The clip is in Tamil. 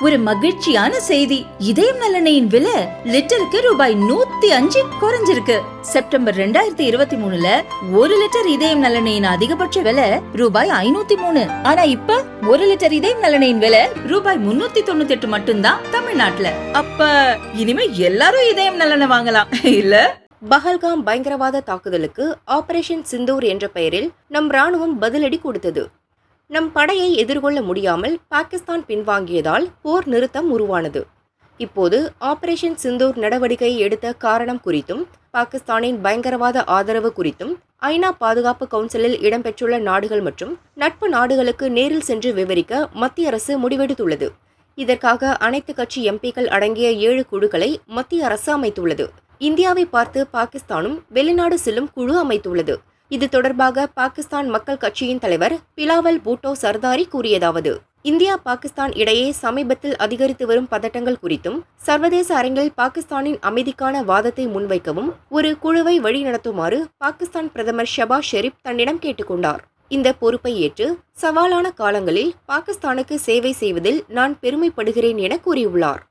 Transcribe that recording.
ஒரு மகிழ்ச்சியான செய்தி. இதயம் நல்லெண்ணெயின் விலை லிட்டருக்கு ரூபாய் நூத்தி அஞ்சு குறைஞ்சிருக்கு. செப்டம்பர் ரெண்டாயிரத்தி இருபத்தி மூணுல ஒரு லிட்டர் இதயம் நலனையின் அதிகபட்ச விலை ரூபாய் ஐநூத்தி மூணு. ஆனா இப்ப ஒரு லிட்டர் இதயம் நலனையின் விலை ரூபாய் முன்னூத்தி தொண்ணூத்தி எட்டு மட்டும்தான் தமிழ்நாட்டுல. அப்ப இனிமே எல்லாரும் இதயம் நலனை வாங்கலாம். இல்ல? பஹல்காம் பயங்கரவாத தாக்குதலுக்கு ஆபரேஷன் சிந்தூர் என்ற பெயரில் நம் ராணுவம் பதிலடி கொடுத்தது. நம் படையை எதிர்கொள்ள முடியாமல் பாகிஸ்தான் பின்வாங்கியதால் போர் நிறுத்தம் உருவானது. இப்போது ஆபரேஷன் சிந்தூர் நடவடிக்கையை எடுத்த காரணம் குறித்தும் பாகிஸ்தானின் பயங்கரவாத ஆதரவு குறித்தும் ஐநா பாதுகாப்பு கவுன்சிலில் இடம்பெற்றுள்ள நாடுகள் மற்றும் நட்பு நாடுகளுக்கு நேரில் சென்று விவரிக்க மத்திய அரசு முடிவெடுத்துள்ளது. இதற்காக அனைத்து கட்சி எம்பிக்கள் அடங்கிய ஏழு குழுக்களை மத்திய அரசு அமைத்துள்ளது. இந்தியாவை பார்த்து பாகிஸ்தானும் வெளிநாடு செல்லும் குழு அமைத்துள்ளது. இது தொடர்பாக பாகிஸ்தான் மக்கள் கட்சியின் தலைவர் பிலாவல் பூட்டோ சர்தாரி கூறியதாவது இந்தியா பாகிஸ்தான் இடையே சமீபத்தில் அதிகரித்து வரும் பதட்டங்கள் குறித்தும் சர்வதேச அரங்கில் பாகிஸ்தானின் அமைதிக்கான வாதத்தை முன்வைக்கவும் ஒரு குழுவை வழிநடத்துமாறு பாகிஸ்தான் பிரதமர் ஷபாஸ் ஷெரீப் தன்னிடம் கேட்டுக்கொண்டார். இந்த பொறுப்பை ஏற்று சவாலான காலங்களில் பாகிஸ்தானுக்கு சேவை செய்வதில் நான் பெருமைப்படுகிறேன் என கூறியுள்ளார்.